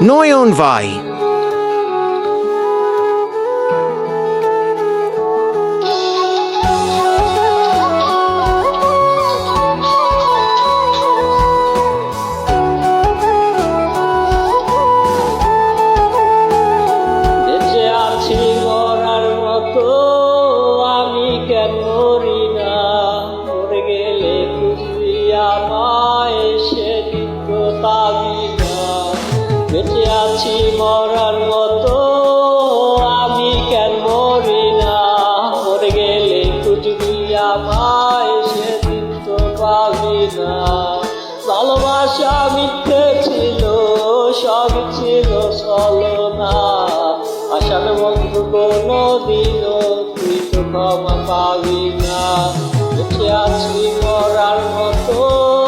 Noyon vai. না। ভালোবাসা মিথ্যে ছিল, সব ছিল ছলনা। আসার বন্ধু কোনো দিন তুই তো ক্ষমা পাবি না। আছি মরার মতো।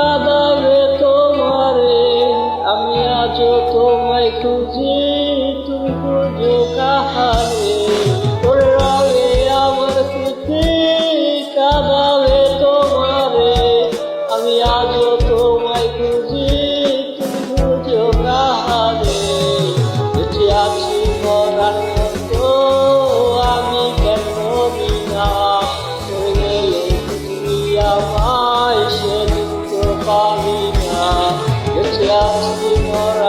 কাঁদাবে তোমারে আমি আজও তোমায় খুঁজি বেঁচে আছি মরার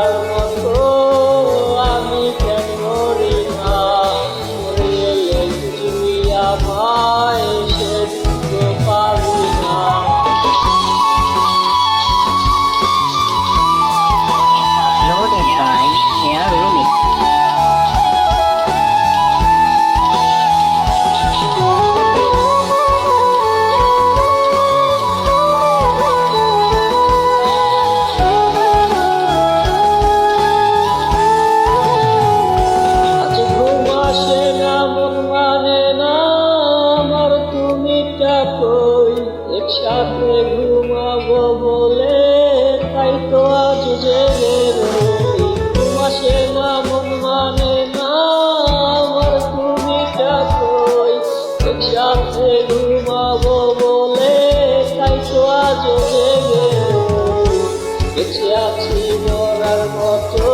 তুমি কই একসাথে ঘুমাবো বলে, তাই তো আজ জেগে ঘুম না মন মানে না, আমার কই? একসাথে ঘুমাবো বলে, তাই তো আজ জেগে আছি মরার মতো